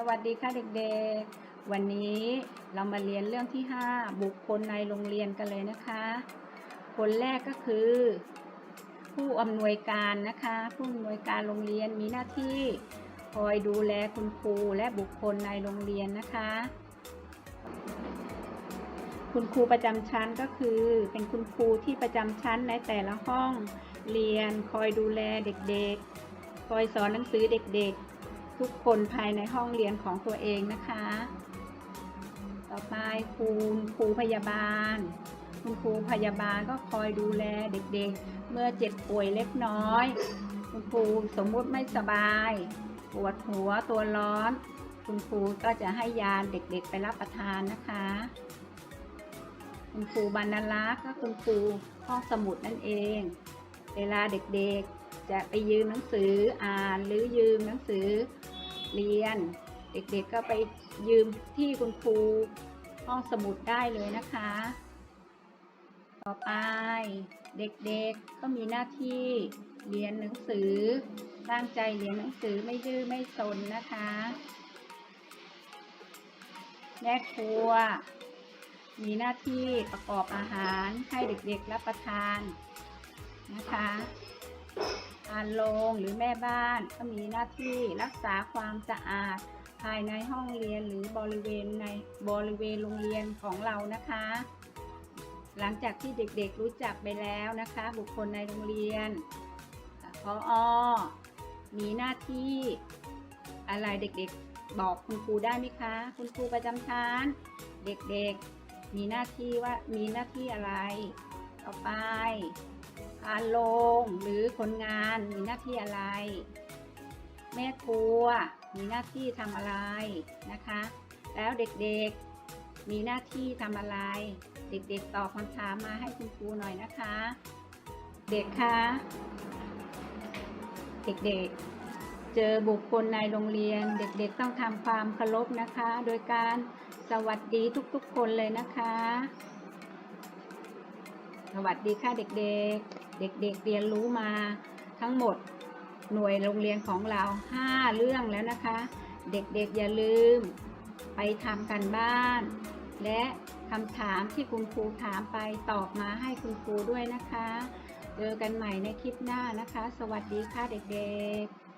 สวัสดีค่ะเด็กๆ วันนี้เรามาเรียนเรื่องที่ 5 บุคคลในโรงเรียนกันเลยนะคะ คนแรกก็คือ ผู้อำนวยการนะคะ ผู้อำนวยการโรงเรียนมีหน้าที่คอยดูแลคุณครูและบุคคลในโรงเรียนนะคะ คุณครูประจำชั้นก็คือ เป็นคุณครูที่ประจำชั้นในแต่ละห้องเรียนคอยดูแลเด็กๆ คอยสอนหนังสือเด็กๆ ทุกคนภายในห้องเรียนของตัวเองนะคะ ต่อไปคุณครูพยาบาล คุณครูพยาบาลก็คอยดูแลเด็กๆ เมื่อเจ็บป่วยเล็กน้อย คุณครูสมมุติไม่สบาย ปวดหัวตัวร้อน คุณครูก็จะให้ยาเด็กๆไปรับประทานนะคะ คุณครูบรรณลักษ์ก็คุณครูห้องสมุดนั่นเอง เวลาเด็กๆ จะไปยืมหนังสืออ่านหรือยืมหนังสือเรียน เด็กๆก็ไปยืมที่คุณครูห้องสมุดได้เลยนะคะ ต่อไปเด็กๆก็มีหน้าที่เรียนหนังสือตั้งใจเรียนหนังสือไม่ดื้อไม่ซนนะคะแม่ครัว มีหน้าที่ประกอบอาหารให้เด็กๆรับประทานนะคะ อานโรงหรือแม่บ้าน ก็มีหน้าที่รักษาความสะอาด ภายในห้องเรียนหรือบริเวณในบริเวณโรงเรียนของเรานะคะ หลังจากที่เด็กๆรู้จักไปแล้วนะคะ บุคคลในโรงเรียนพออมีหน้าที่อะไรเด็กๆบอกคุณครูได้ไหมคะ คุณครูประจำชั้นเด็กๆมีหน้าที่ว่ามีหน้าที่อะไร ต่อไป พานโรงหรือคนงานมีหน้าที่อะไร แม่ครัวมีหน้าที่ทำอะไรนะคะ แล้วเด็กๆมีหน้าที่ทำอะไร เด็กๆตอบคำถามมาให้คุณครูหน่อยนะคะ เด็กคะเด็กๆ เจอบุคคลในโรงเรียน เด็กๆต้องทำความเคารพนะคะ โดยการสวัสดีทุกๆคนเลยนะคะ สวัสดีค่ะเด็กๆ เด็กๆเรียนรู้มาทั้งหมดหน่วยโรงเรียนของเรา 5 เรื่องแล้วนะคะ เด็กๆอย่าลืม ไปทำกันบ้าน และคำถามที่คุณครูถามไปตอบมาให้คุณครูด้วยนะคะ เจอกันใหม่ในคลิปหน้านะคะ สวัสดีค่ะเด็กๆ